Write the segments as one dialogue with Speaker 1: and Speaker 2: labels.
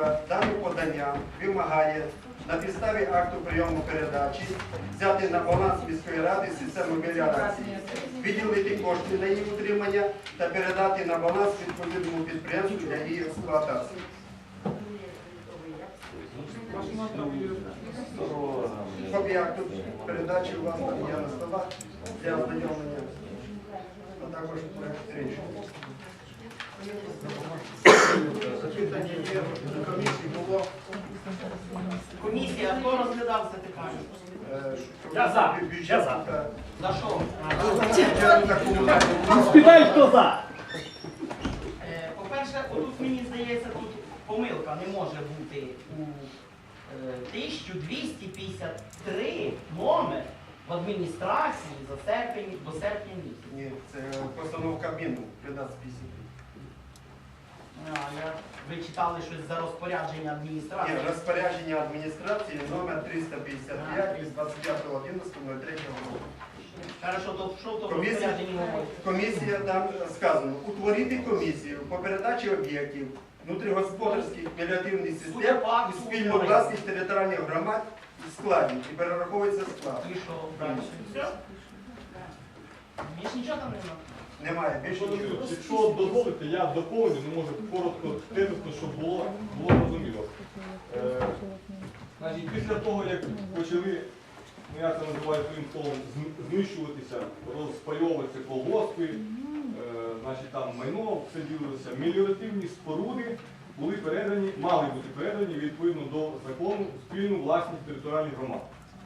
Speaker 1: прокуратура даним поданням вимагає на підставі акту прийому передачі взяти на баланс міської ради систему меліорації, виділити кошти на її утримання та передати на баланс відповідному підприємству для її експлуатації. Копія акту передачі у вас є на столах для ознайомлення, а також проект рішення. Запитання є на комісії було.
Speaker 2: Комісія, хто розглядав це питання?
Speaker 1: е,
Speaker 3: Я за, я за.
Speaker 2: За що?
Speaker 3: Спитай, хто за.
Speaker 2: Е, По-перше, отут мені здається, тут помилка не може бути у е, 1253 номер в адміністрації за серпень до серпня місяця.
Speaker 1: Ні, це постановка Кабміну 1350.
Speaker 2: А, я- Ви читали щось за розпорядження адміністрації?
Speaker 1: Ні, розпорядження адміністрації номер 355 із 25.11.03 року.
Speaker 2: Хорошо, то що в тому
Speaker 1: Комісія-
Speaker 2: розпорядженні говорить?
Speaker 1: Комісія там сказано, утворити комісію по передачі об'єктів внутрігосподарських меліоративних систем
Speaker 2: Судя
Speaker 1: у
Speaker 2: по
Speaker 1: спільну
Speaker 2: акту
Speaker 1: власність територіальних громад і складів і перераховується склад.
Speaker 2: І що далі? Все? Більш нічого там немає?
Speaker 1: Немає більше нічого.
Speaker 4: Якщо дозволите, я доповню, не можу коротко тезисно, щоб було, було зрозуміло. Е, значить, після того, як почали, ну я це називаю своїм словом, знищуватися, розпайовуватися колгоспи, е, значить там майно все ділилося, меліоративні споруди були передані, мали бути передані відповідно до закону спільну власність територіальних громад.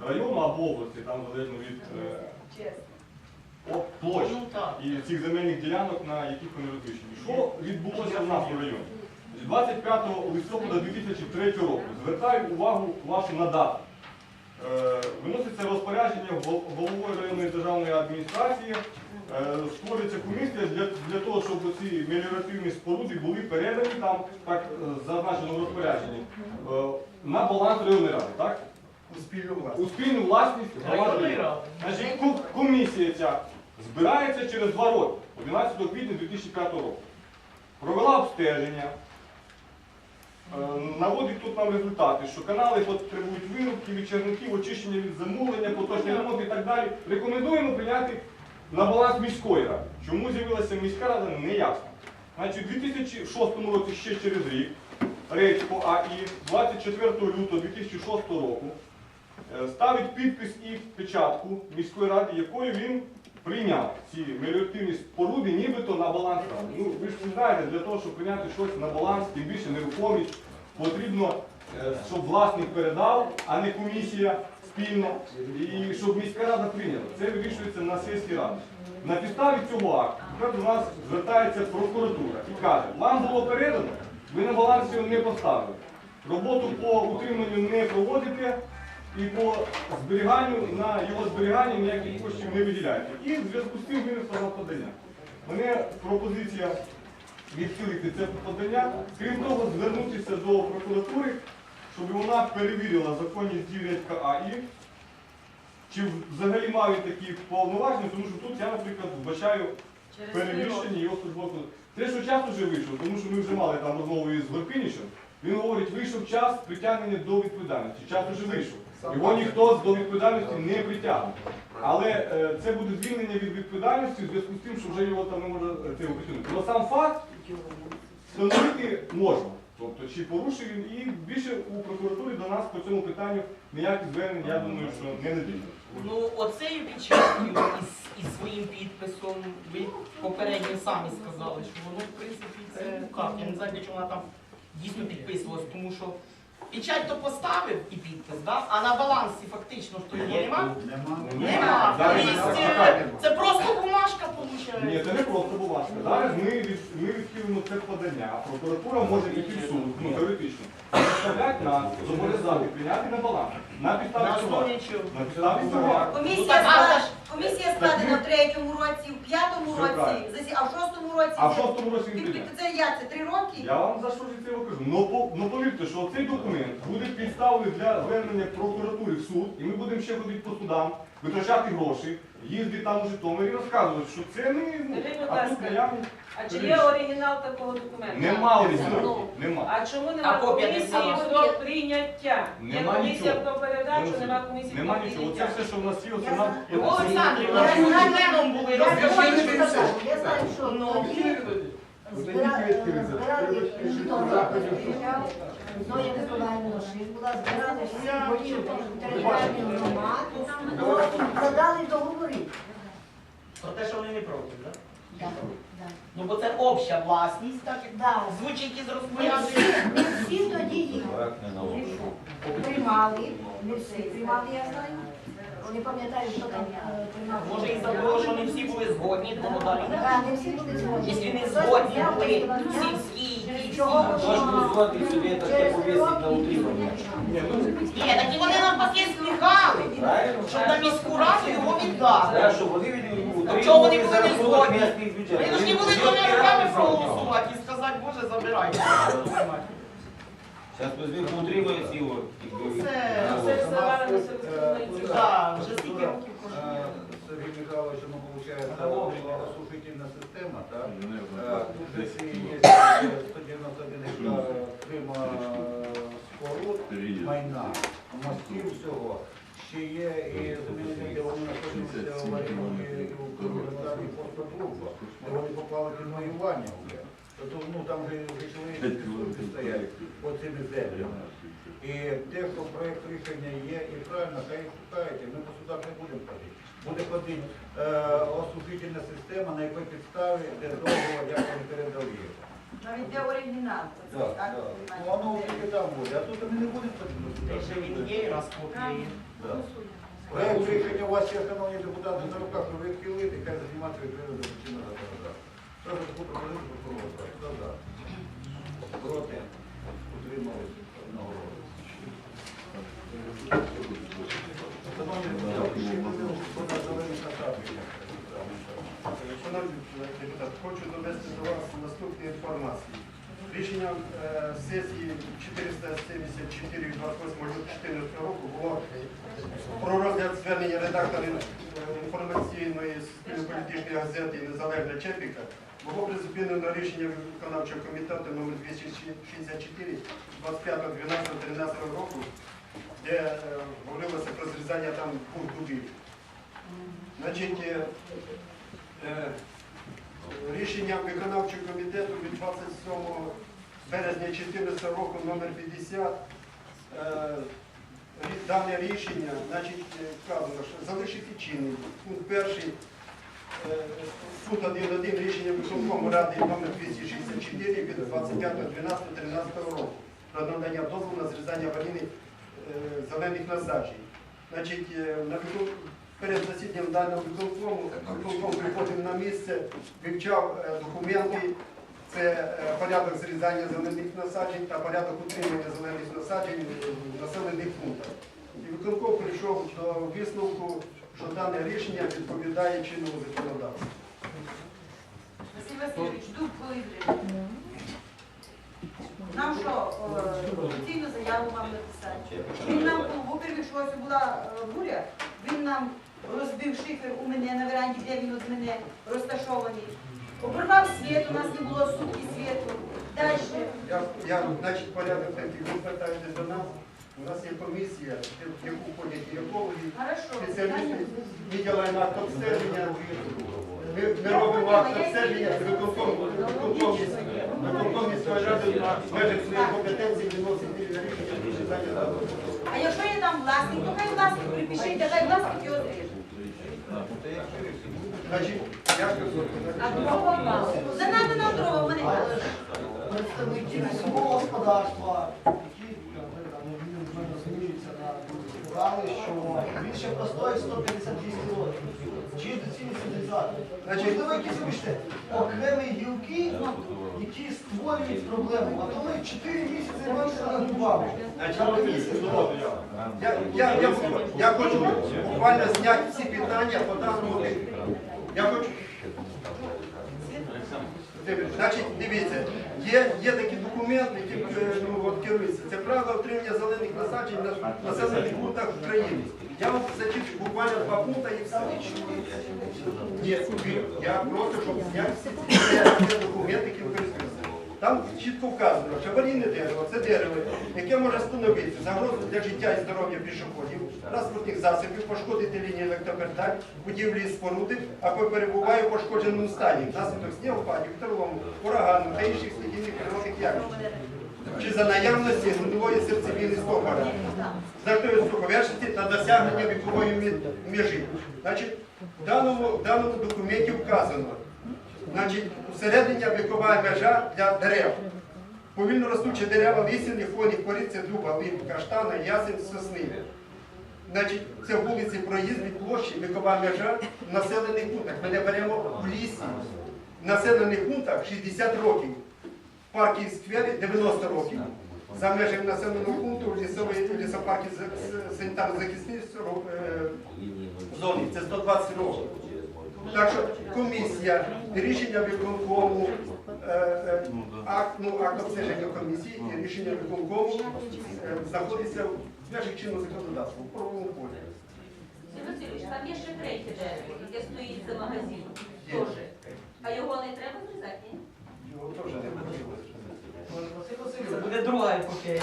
Speaker 4: Району або області, там залежно від е, площ
Speaker 2: Ну так.
Speaker 4: і цих земельних ділянок, на яких вони розміщені. Що відбулося в нас в районі? 25 листопада 2003 року звертаю увагу вашу на дату. Е, Виноситься розпорядження гол- головою районної державної адміністрації. Е, Створюється комісія для, для того, щоб ці меліоративні споруди були передані там, так е, зазначено в розпорядженні, е, на баланс районної ради. Так?
Speaker 1: У спільну
Speaker 4: У
Speaker 1: власність.
Speaker 4: спільну власність
Speaker 2: ради.
Speaker 4: Значить, ку- комісія ця збирається через два роки, 11 квітня 2005 року. Провела обстеження, е, наводить тут нам результати, що канали потребують вирубки, від черників, очищення від замовлення, поточний ремонт і так далі. Рекомендуємо прийняти на баланс міської ради. Чому з'явилася міська рада, не ясно. Значить, у 2006 році ще через рік Речко АІ 24 лютого 2006 року Е, ставить підпис і печатку міської ради, якою він прийняв ці меліоративні споруди, нібито на баланс. Ну, ви ж знаєте, для того, щоб прийняти щось на баланс, тим більше нерухомість, потрібно, е, щоб власник передав, а не комісія спільно, і щоб міська рада прийняла. Це вирішується на сесії ради. На підставі цього акту тепер до нас звертається прокуратура і каже, вам було передано, ви на баланс його не поставили. Роботу по утриманню не проводите, і по зберіганню на його зберігання ніяких коштів не виділяєте. І в зв'язку з цим винесла на подання. Мене пропозиція відхилити це подання, крім того, звернутися до прокуратури, щоб вона перевірила законність Редька АІ, чи взагалі має такі повноваження, тому що тут я, наприклад, вбачаю переміщення його службового. Те, що час вже вийшов, тому що ми вже мали там розмову із Горпинічем, він говорить, вийшов час притягнення до відповідальності. Час вже вийшов. Його ніхто до відповідальності не притягне. Але е, це буде звільнення від відповідальності в зв'язку з тим, що вже його там не може це притягнути. Але сам факт встановити можна. Тобто, чи порушив він, і більше у прокуратурі до нас по цьому питанню ніяких звернень, я думаю, що не надійно.
Speaker 2: Ну, оцею печаткою із, із своїм підписом, ви попередньо самі сказали, що воно, в принципі, це ну я не знаю, для чого вона там дійсно підписувалась, тому що печать то поставив і підпис, да? а на балансі фактично що є, нема? Нема. Тобто,
Speaker 4: чекайте.
Speaker 2: це просто бумажка,
Speaker 4: Ні,
Speaker 2: виходить.
Speaker 4: це не просто бумажка. Зараз ми, від, ми відхилимо це подання. а Прокуратура може йти в суд, ну теоретично. Заставлять нас зобов'язати прийняти на баланс. На підставі
Speaker 2: На
Speaker 4: цього.
Speaker 2: основі чого?
Speaker 4: На підставі цього.
Speaker 2: Ну,
Speaker 5: Комісія,
Speaker 2: так, а
Speaker 5: склад-
Speaker 2: ж-
Speaker 5: комісія складена в третьому році, в п'ятому році, засі- а в шостому році.
Speaker 4: А в шостому році він прийде.
Speaker 5: Це як? Це три роки?
Speaker 4: Я вам за що ж це кажу. Ну, по- ну повірте, що цей документ буде підставлений для звернення прокуратури в суд, і ми будемо ще ходити по судам, витрачати гроші, їздити там у Житомир і розказувати, що це не ну,
Speaker 6: Скажіть, будь
Speaker 4: а тут
Speaker 6: ласка,
Speaker 4: наявні.
Speaker 3: А чи є оригінал такого документу?
Speaker 4: Нема оригіналу. Нема.
Speaker 3: А чому
Speaker 2: А
Speaker 3: нема
Speaker 2: копія не
Speaker 3: комісії
Speaker 2: стала?
Speaker 3: до прийняття? Є
Speaker 4: Нема
Speaker 3: комісія
Speaker 4: нічого.
Speaker 3: про передачу, нема комісії
Speaker 4: Нема
Speaker 3: про
Speaker 4: нічого. Оце
Speaker 3: прийняття.
Speaker 4: все, що в нас є, оце нам.
Speaker 5: знаю. Я знаю.
Speaker 2: були,
Speaker 5: Я я знаю, що
Speaker 2: Ну.
Speaker 5: тоді збира- збирали Житомир Зоя Миколаївна Шин була, збирали всі голів територіальних громад, ну, задали договори.
Speaker 2: Про те, що вони не проти, так?
Speaker 5: Да, да.
Speaker 2: Ну бо це обща власність, так як
Speaker 5: Да.
Speaker 2: звучить із розпорядження.
Speaker 5: всі, ми всі тоді їх приймали, не всі приймали, я знаю. Не пам'ятаю, хто там е, приймав.
Speaker 2: Може із-за того, що не всі були згодні, тому далі.
Speaker 5: Так, не всі були згодні.
Speaker 2: Якщо не згодні були сільські,
Speaker 6: на утримання.
Speaker 4: Ні, ну,
Speaker 2: так і вони навпаки сміхали,
Speaker 6: Правильно?
Speaker 2: щоб на міську раду його віддати.
Speaker 6: Так, що вони від-
Speaker 2: чого вони були
Speaker 6: за
Speaker 2: не
Speaker 6: рахунок
Speaker 2: згодні?
Speaker 6: бюджетів.
Speaker 2: Вони ж не були двома руками проголосувати і сказати, Боже, забирайте.
Speaker 6: Зараз ми звідки утримуємо цілу.
Speaker 2: Це-
Speaker 3: Це
Speaker 6: все
Speaker 3: ж заварено все
Speaker 2: Так, вже скільки років
Speaker 7: Е,
Speaker 2: кожен.
Speaker 7: Сергій Михайлович, ну, получается, осушительная система, так? Е, Тут же всі є 191 гектар Крима споруд, майна, мостів всього. Ще є і земельні, де вони знаходяться в оренді і у Києві просто дружба, де вони попали під моювання вже. Тобто, ну, там же вже чоловічі ресурси стоять по цими землями. І те, хто проєкт рішення є, і правильно, хай їх шукають, і ми по судах не будемо ходити. Буде ходити е, осушительна система, на якій підставі, де договор, як вони передали.
Speaker 5: Навіть де оригінал.
Speaker 7: Так, так. Ну, воно тільки там буде, а тут ми не будемо
Speaker 2: що
Speaker 7: ходити.
Speaker 2: є, і раз копія.
Speaker 7: Да. Проєкт рішення у вас є, шановні депутати, на руках, що ви відхилити, хай займатися відповідно до чинного законодавства. Прошу таку пропозицію проголосувати. Хто за? Проти? Утримались одного голосу. Шановні депутати, ще хвилину, що на зелених.
Speaker 1: Шановні депутати, хочу довести до вас наступну інформацію. Рішенням е, сесії 474 від 28.14 року було про е, інформаційної суспільно-політичної газети Незалежна Чепіка було призупинено рішення виконавчого комітету номер 264 25.12.13 року, де е, говорилося про зрізання там двох дубів. Значить, е, е, рішенням виконавчого комітету від 27 березня 2014 року номер 50 е, рі- дане рішення, значить, е, вказано, що залишити чинним. Пункт перший, е, пункт 1.1 рішення виконкому ради номер 264 від 25.12.13 року про надання дозволу на зрізання аварійних е, зелених насаджень. Значить, е, на перед засіданням даного виконкому, виконком приходив на місце, вивчав е, документи, це е, порядок зрізання зелених насаджень та порядок утримання зелених насаджень в населених пунктах. І виконком прийшов до висновку, що дане рішення відповідає чинному законодавству.
Speaker 5: Василь Васильович, дуб коли? Нам що, е, офіційну заяву вам написати? Він нам, во-первых, що ось була е, буря, він нам розбив шифер у мене на веранді, де він від мене розташований. Оборвав світ, у нас не було сутки світу. Далі.
Speaker 1: Я, я, значить, порядок такий, ви звертаєтесь до нас, у нас є комісія, в яку входять екологи,
Speaker 5: Хорошо.
Speaker 1: спеціалісти, ми ділаємо акт обстеження, ми, ми робимо акт обстеження, і виконком, виконком, міс- виконком міської ради в межах своєї компетенції виносить рішення зрізання.
Speaker 5: А якщо є там власник, то хай власник припишіть, а хай власник його зріже.
Speaker 1: Значить, я скажу,
Speaker 5: А дрова мало. Занадто нам дрова, вони
Speaker 8: представники свого господарства, які мене розуміються на сказали, що більше простої 152 років. Чи доцільність реалізації?
Speaker 1: Значить-
Speaker 8: Можливо, якісь вибачте, окремі гілки, які створюють проблему, а то ми 4 місяці губами. На.
Speaker 4: Я,
Speaker 1: я, я, я хочу буквально зняти всі питання по даному типу. Я хочу. Значить, дивіться, Є, є такі документи, які е, ну, от, керуються. Це правила отримання зелених насаджень на населених пунктах України. Я вам зачитую буквально два пункти і все. Ні, я просто щоб зняти документи, які використовується. Там чітко вказано, що аварійне дерево це дерево, яке може становити загрозу для життя і здоров'я пішоходів, транспортних засобів, пошкодити лінії електропередач, будівлі і споруди, або перебуває в пошкодженому стані внаслідок снігопадів, термому, урагану та інших стихійних природних явищ. Чи за наявності грунтової серцевини стопора, значної строковячості та досягнення вікової межі. Значить, в даному документі вказано, значить, усерединя вікова межа для дерев. Повільно ростучі дерева, лісяні, хвойних порід, це дуба, лип, каштана, ясень, сосни. Значить, це вулиці проїзд від площі, вікова межа в населених пунктах. Ми не беремо в лісі. В населених пунктах 60 років. В паркі і сквері 90 років. За межами населеного пункту лісові, лісопарки санітарно-захисні е, зони це 120 років. Так що комісія, рішення виконкому, е, е, акт, ну, акт обстеження комісії і рішення виконкому е, знаходиться в межах чинного законодавства, у правовому полі.
Speaker 9: Сергій Васильович, там є ще третє дерево, яке стоїть за магазином. Теж. А його не треба зрізати? ні?
Speaker 1: Його теж не
Speaker 8: Васильович,
Speaker 2: буде друга епопея.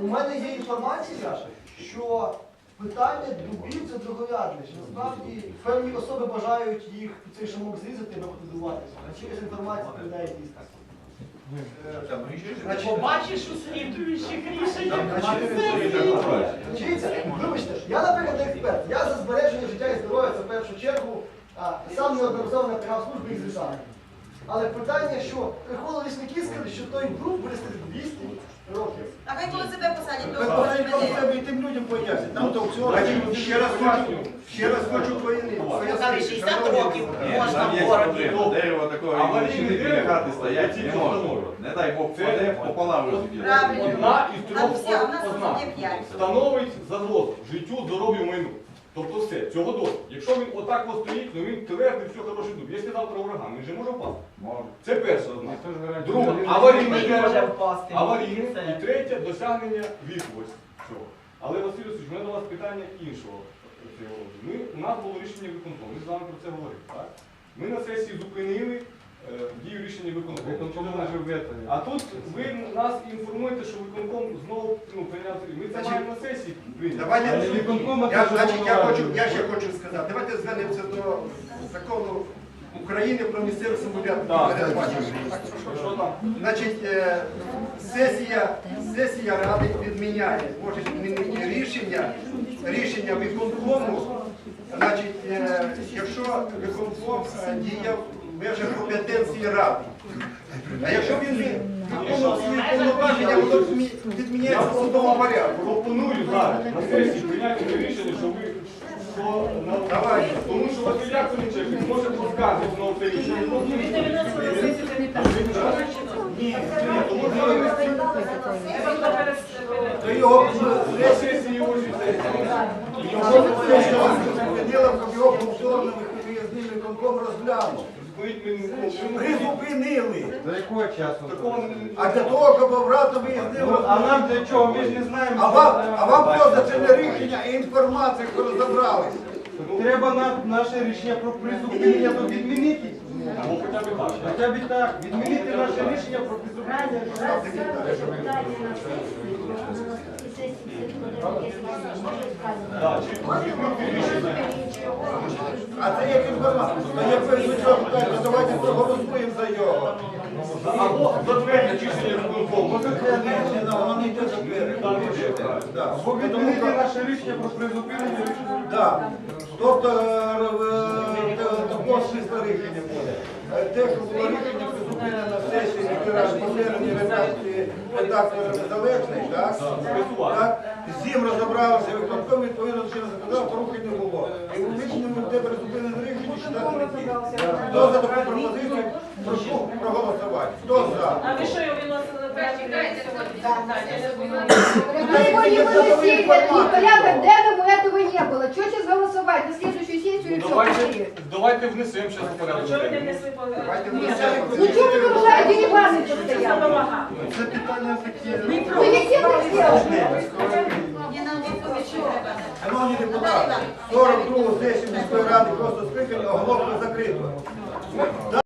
Speaker 8: У мене є інформація, що питання дубів це другорядне. що Насправді певні особи бажають їх під цей шамок зрізати і находуватися. А чиїсь інформація відповідає дійсно.
Speaker 2: Побачиш у слідуючих рішеннях.
Speaker 8: Вибачте, я, наприклад, експерт. Я за збереження життя і здоров'я це в першу чергу сам неодноразово напрягав служби їх зрізати. Але питання, що приходили лісники сказали, що той дуб буде стати 200 років.
Speaker 5: А хай коли себе посадять, то
Speaker 7: Ви повинні коло себе і тим людям пояснити. Там то.
Speaker 1: Значить, ще раз хочу, ще раз хочу пояснити.
Speaker 2: Сказали 60 років можна в городі.
Speaker 10: Дерево такого
Speaker 4: Аварійне
Speaker 10: величини біля хати стоять не
Speaker 4: встановлено.
Speaker 10: Не дай Бог впаде, пополам розб'є.
Speaker 5: Правильно.
Speaker 4: Одна із
Speaker 5: А
Speaker 4: трьох
Speaker 5: нас є п'ять.
Speaker 4: становить загрозу життю, здоров'ю, майну. Тобто все, цього досить. Якщо він отак ось стоїть, ну він твердий, все хороший дуб. Якщо завтра ураган, він же може впасти.
Speaker 10: Може.
Speaker 4: Це перша ознака. Друга, аварійне
Speaker 2: Не може
Speaker 4: дерево.
Speaker 2: впасти.
Speaker 4: Аварійне. І третє досягнення віку ось цього. Але Василь Васильович, у мене до вас питання іншого. цього. Ми, у нас було рішення виконкому, ми з вами про це говорили. Так? Ми на сесії зупинили дію рішення виконкому. А тут ви нас інформуєте, що виконком знову ну, прийняв. Ми це маємо на сесії прийняти.
Speaker 1: Давайте,
Speaker 4: Але
Speaker 1: я, значить, я, хочу, я ще хочу сказати, давайте звернемося до закону України про місцеве самоврядування.
Speaker 4: Так. Що там?
Speaker 1: Значить, е, сесія, сесія ради відміняє, може відмінити рішення, рішення виконкому, значить, е, якщо виконком е, діяв межах компетенції ради. А якщо він не виконував свої повноваження, воно відміняється в судовому порядку.
Speaker 4: Пропоную зараз на сесії прийняти рішення, що ви що на
Speaker 1: Давай.
Speaker 4: Тому що Василь Яковлевич він може розказувати на це рішення.
Speaker 3: Він не виносив на сесію, це не так.
Speaker 4: Ні, ні, тому що ви
Speaker 7: То його
Speaker 4: на сесії його
Speaker 7: приділив, щоб його повторно виїзним виконком розглянув. Призупинили.
Speaker 6: До якого часу?
Speaker 4: Такого не
Speaker 7: А для того, щоб обратно виїзнив
Speaker 6: А нам для чого? Ми ж не знаємо.
Speaker 7: А вам, а вам просто це не рішення і інформація, що розібралися.
Speaker 6: Треба нам наше рішення про призупинення то відмінити.
Speaker 4: Або хоча б так.
Speaker 6: Хоча б так. Відмінити наше рішення про призупинення.
Speaker 7: А це як інформація. Як ви звичайно кажете, давайте проголосуємо за його.
Speaker 4: Або затвердити рішення виконкому.
Speaker 7: Не йде за двері. Да.
Speaker 6: Бо відмінити наше рішення про призупинення.
Speaker 7: Тобто також рішення буде. Е, Те, що було рішення призупинено на сесії, поширені редакції редактора незалежний, так? Так? З цим розібралися, виконком відповідно до чинного законодавства порушень не було. І у рішенні буде призупинено рішення, читати не ті. Хто за таку пропозицію, прошу проголосувати. Хто за?
Speaker 3: А ви що його виносили на порядок денний сьогодні? Так, розумію.
Speaker 11: На его не выносили, и порядок денному этого не было. Что сейчас голосовать? На следующую сессию
Speaker 4: Ну, давайте, давайте внесемо зараз в порядок денний.
Speaker 1: Давайте
Speaker 3: Ні,
Speaker 1: внесемо.
Speaker 3: ну чого ви вважаєте, Іванович
Speaker 1: Це питання таке.
Speaker 3: Ну які ви?
Speaker 5: Ні, нам відповідь ще треба.
Speaker 7: Шановні депутати, 42 сесію міської ради просто скликання оголошено закрито.